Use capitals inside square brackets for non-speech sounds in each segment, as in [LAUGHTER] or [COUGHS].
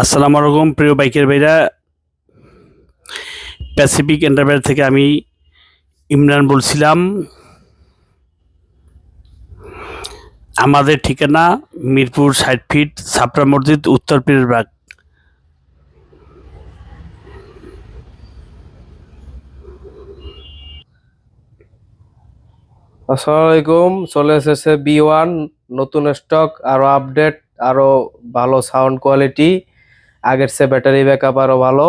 আসসালামু আলাইকুম, প্রিয় বাইকের ভাইরা। প্যাসিফিক এন্টারপ্রাইজ থেকে আমি ইমরান বলছিলাম। আমাদের ঠিকানা মিরপুর ষাট ফিট ছাপড়া মসজিদ, উত্তর পীরবাগ আসসালামু আলাইকুম, চলে এসেছে বি ওয়ান নতুন স্টক আরও আপডেট আরও ভালো সাউন্ড কোয়ালিটি আগের সে ব্যাটারি ব্যাকআপ আরও ভালো।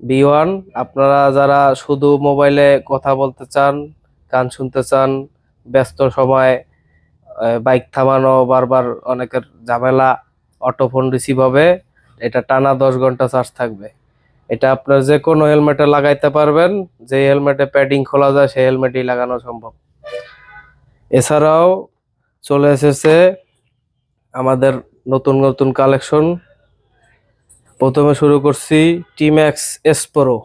বি ওয়ান আপনারা যারা শুধু মোবাইলে কথা বলতে চান, গান শুনতে চান, ব্যস্ত সময় বাইক থামানো, বারবার অনেকের ঝামেলা অটো ফোন রিসিভ হবে, এটা টানা দশ ঘণ্টা চার্জ থাকবে। এটা আপনার যে কোনো হেলমেটে লাগাইতে পারবেন, যে হেলমেটে প্যাডিং খোলা যায়, সেই হেলমেটই লাগানো সম্ভব। এছাড়াও চলে এসেছে আমাদের নতুন নতুন কালেকশন প্রথমে শুরু করছি T max S pro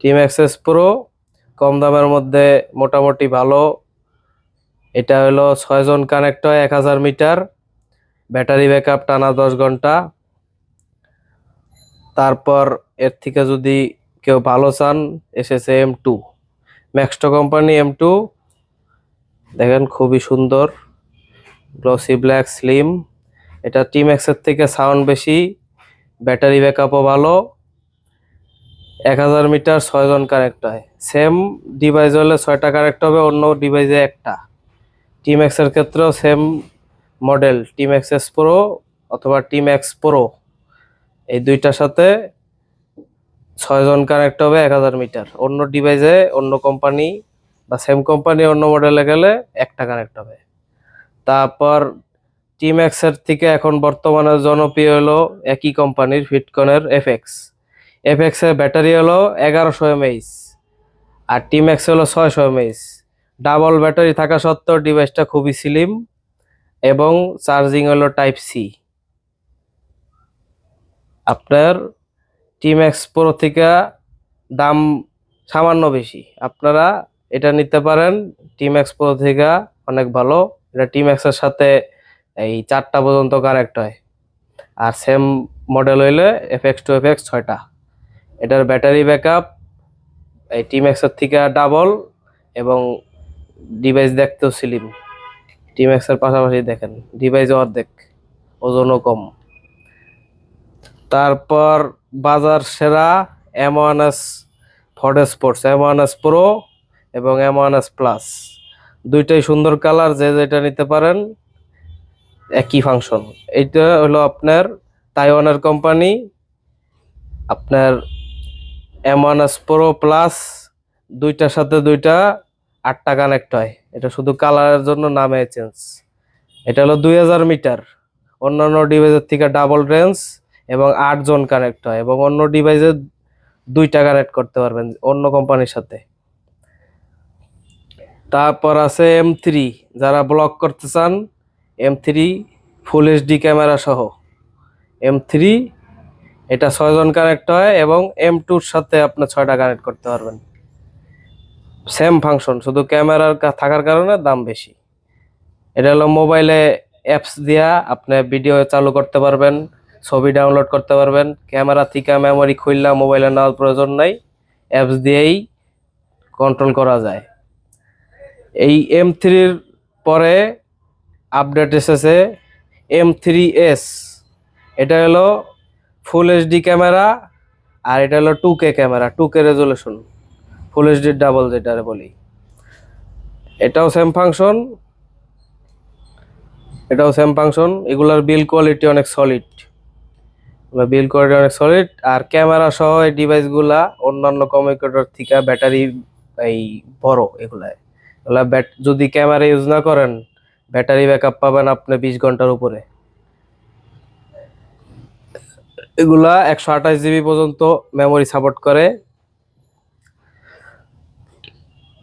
T max S pro কম দামের মধ্যে মোটামুটি ভালো। এটা হলো ছয়জন কানেক্ট হয় এক হাজার মিটার। ব্যাটারি ব্যাকআপ টানা দশ ঘণ্টা। তারপর এর থেকে যদি কেউ ভালো চান, এসেছে M two Maxto company M two দেখেন খুবই সুন্দর। গ্লসি ব্ল্যাক স্লিম এটা টিম এক্সের থেকে সাউন্ড বেশি ব্যাটারি ব্যাকআপও ভালো। এক হাজার মিটার ছয়জন কানেক্ট হয় সেম ডিভাইস হলে ছয়টা কানেক্ট হবে, অন্য ডিভাইসে একটা। টিম এক্সের ক্ষেত্রেও same model team XS pro অথবা টিম এক্স প্রো এই দুইটার সাথে ছয়জন কানেক্ট হবে এক হাজার মিটার। অন্য ডিভাইসে অন্য কোম্পানি বা সেম কোম্পানি অন্য মডেলে গেলে একটা কানেক্ট হবে। তারপর টিম এক্সের থেকে এখন বর্তমানে জনপ্রিয় হলো একই কোম্পানির ফিটকনের এফএক্স এফএক্স এর ব্যাটারি হলো এগারোশো এমএইচ আর টিম এক্স হলো ছয়শো এমএইচ ডাবল ব্যাটারি থাকা সত্ত্বেও ডিভাইসটা খুবই স্লিম এবং চার্জিং হলো টাইপ সি আপনার টিম এক্স প্রো থেকে দাম সামান্য বেশি। আপনারা এটা নিতে পারেন টিম এক্স প্রো থেকে অনেক ভালো। এটা টিম এক্সের সাথে এই চারটা পর্যন্ত কানেক্ট হয়। আর সেম মডেল হইলে F X two F X ছয়টা। এটার ব্যাটারি ব্যাকআপ এই টিম এক্সের থেকে ডাবল এবং ডিভাইস দেখতেও স্লিম টিম এক্সের পাশাপাশি দেখেন ডিভাইস অর্ধেক, ওজনও কম। তারপর বাজার সেরা M one S Fodsports M one S pro এবং এম ওয়ান এস প্লাস দুইটাই সুন্দর কালার, যে যেটা নিতে পারেন, একই ফাংশন এইটা হলো আপনার তাইওয়ানের কোম্পানি আপনার M one S pro plus দুইটার সাথে দুইটা আটটা কানেক্ট হয়। এটা শুধু কালারের জন্য নামে চেঞ্জ এটা হলো দুই হাজার মিটার। অন্যান্য ডিভাইসের থেকে ডাবল রেঞ্জ এবং আটজন কানেক্ট হয় এবং অন্য ডিভাইসে দুইটা কানেক্ট করতে পারবেন অন্য কোম্পানির সাথে। তারপর আছে এম থ্রি যারা ব্লক করতে চান M three full HD camera সহ। এম থ্রি এটা ছয়জন কানেক্ট হয় এবং এম টুর সাথে আপনি ছয়টা কানেক্ট করতে পারবেন। সেম ফাংশন শুধু ক্যামেরার থাকার কারণে দাম বেশি। এটা হলো মোবাইলে অ্যাপস দিয়া আপনি ভিডিও চালু করতে পারবেন, ছবি ডাউনলোড করতে পারবেন। ক্যামেরা থেকে মেমোরি খুললা মোবাইলে নেওয়ার প্রয়োজন নাই। অ্যাপস দিয়েই কন্ট্রোল করা যায়। এই এম থ্রির পরে আপডেট এসেছে এম থ্রি এস এটা হলো ফুল এইচডি ক্যামেরা আর এটা হলো two K camera two K resolution full HD double যেটা বলি। এটাও সেম ফাংশন এটাও সেম ফাংশন এগুলার বিল কোয়ালিটি অনেক সলিড বিল কোয়ালিটি অনেক সলিড আর ক্যামেরা সহ এই ডিভাইসগুলা অন্যান্য কমিউনিকেটর থেকে ব্যাটারি এই বড় এগুলা এগুলা ব্যাট যদি ক্যামেরা ইউজ না করেন ব্যাটারি ব্যাকআপ পাবেন আপনি বিশ ঘণ্টার উপরে। এগুলা একশো আঠাশ জিবি পর্যন্ত মেমোরি সাপোর্ট করে।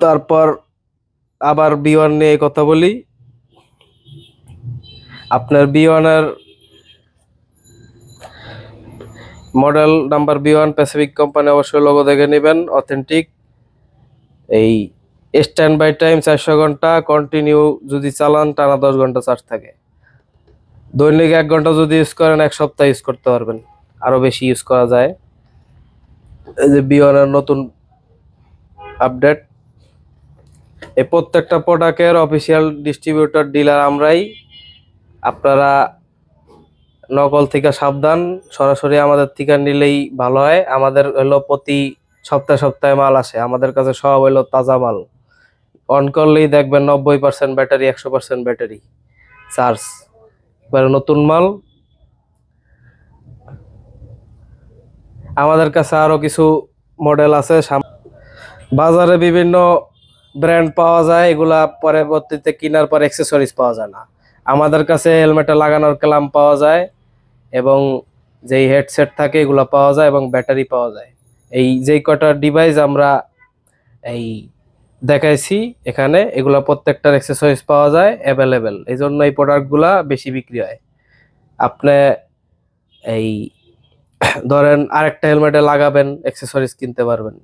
তারপর আবার বি ওয়ান নিয়ে কথা বলি। আপনার বি ওয়ানের model number B one Pacific company অবশ্যই লোগো দেখে নেবেন অথেন্টিক এই স্ট্যান্ড বাই টাইম চারশো ঘণ্টা কন্টিনিউ যদি চালান টানা দশ ঘণ্টা চার্জ থাকে। দৈনিক এক ঘণ্টা যদি ইউজ করেন, এক সপ্তাহ ইউজ করতে পারবেন। আরও বেশি ইউজ করা যায়। এই যে বিওয়ানের নতুন আপডেট এই প্রত্যেকটা প্রোডাক্টের অফিসিয়াল ডিস্ট্রিবিউটর ডিলার আমরাই আপনারা নকল থেকে সাবধান। সরাসরি আমাদের থেকে নিলেই ভালো হয়। আমাদের হলো প্রতি সপ্তাহে সপ্তাহে মাল আসে। আমাদের কাছে সব হলো তাজা মাল। অন করলেই দেখবেন নব্বই পার্সেন্ট ব্যাটারি, একশো পার্সেন্ট ব্যাটারি চার্জ। এবারে নতুন মাল। আমাদের কাছে আরও কিছু মডেল আছে। বাজারে বিভিন্ন ব্র্যান্ড পাওয়া যায়, এগুলা পরবর্তীতে কেনার পর অ্যাক্সেসরিজ পাওয়া যায় না। আমাদের কাছে হেলমেটে লাগানোর ক্লাম পাওয়া যায় এবং যেই হেডসেট থাকে এগুলো পাওয়া যায় এবং ব্যাটারি পাওয়া যায়। এই যেই কটা ডিভাইস আমরা এই দেখাইছি, এখানে এগুলা প্রত্যেকটার এক্সেসরিজ পাওয়া যায় অ্যাভেলেবেল এই জন্য এই প্রোডাক্টগুলা বেশি বিক্রি হয়। আপনি এই [COUGHS] ধরেন আরেকটা হেলমেটে লাগাবেন অ্যাক্সেসরিজ কিনতে পারবেন।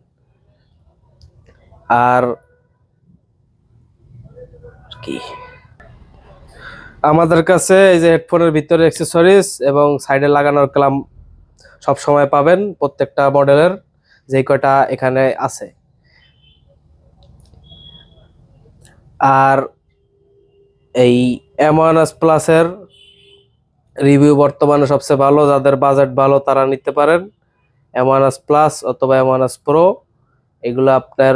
আর কি? আমাদের কাছে এই যে হেডফোনের ভিতরে অ্যাক্সেসরিজ এবং সাইডে লাগানোর ক্লাম সব সময় পাবেন প্রত্যেকটা মডেলের যে কয়টা এখানে আছে। আর এই এমআনএস প্লাসের রিভিউ বর্তমানে সবচেয়ে ভালো, যাদের বাজেট ভালো তারা নিতে পারেন। এমআনএস প্লাস অথবা এমআনএস প্রো এগুলো আপনার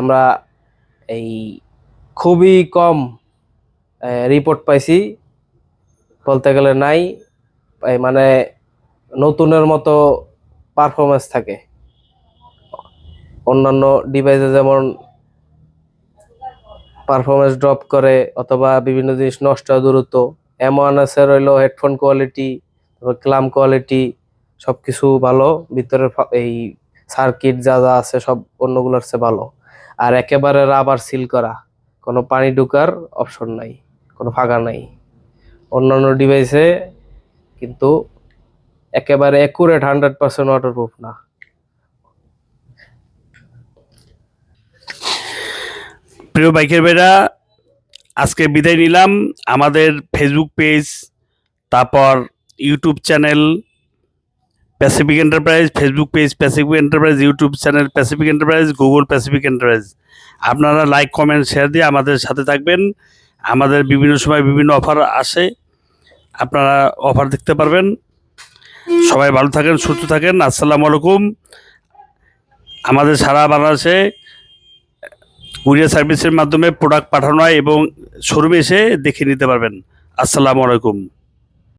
আমরা এই খুবই কম রিপোর্ট পাইছি। বলতে গেলে নাই মানে নতুনের মতো পারফরমেন্স থাকে। অন্যান্য ডিভাইসে যেমন পারফরমেন্স ড্রপ করে অথবা বিভিন্ন জিনিস নষ্ট হয় দ্রুত এমন আছে রইল হেডফোন কোয়ালিটি ক্লাম কোয়ালিটি সব কিছু ভালো, ভিতরে এই সার্কিট যা যা আছে সব অন্যগুলোর চেয়ে ভালো। আর একেবারে রাবার সিল করা, কোনো পানি ঢুকার অপশন নাই, কোনো ফাঁকা নাই। অন্যান্য ডিভাইসে কিন্তু একেবারে একুরেট হান্ড্রেড পার্সেন্ট ওয়াটারপ্রুফ না। প্রিয় বাইকের ভাইরা, আজকে বিদায় নিলাম। আমাদের ফেসবুক পেজ তারপর YouTube channel Pacific Enterprise Facebook page Pacific Enterprise YouTube channel Pacific Enterprise Google Pacific Enterprise আপনারা লাইক কমেন্ট শেয়ার দিয়ে আমাদের সাথে থাকবেন। আমাদের বিভিন্ন সময় বিভিন্ন অফার আসে। আপনারা অফার দেখতে পারবেন। সবাই ভালো থাকেন, সুস্থ থাকেন। আসসালামু আলাইকুম। আমাদের সারা বাংলাদেশে কুরিয়ার সার্ভিসের মাধ্যমে প্রোডাক্ট পাঠানো হয় এবং শোরুমে এসে দেখে নিতে পারবেন। আসসালামু আলাইকুম।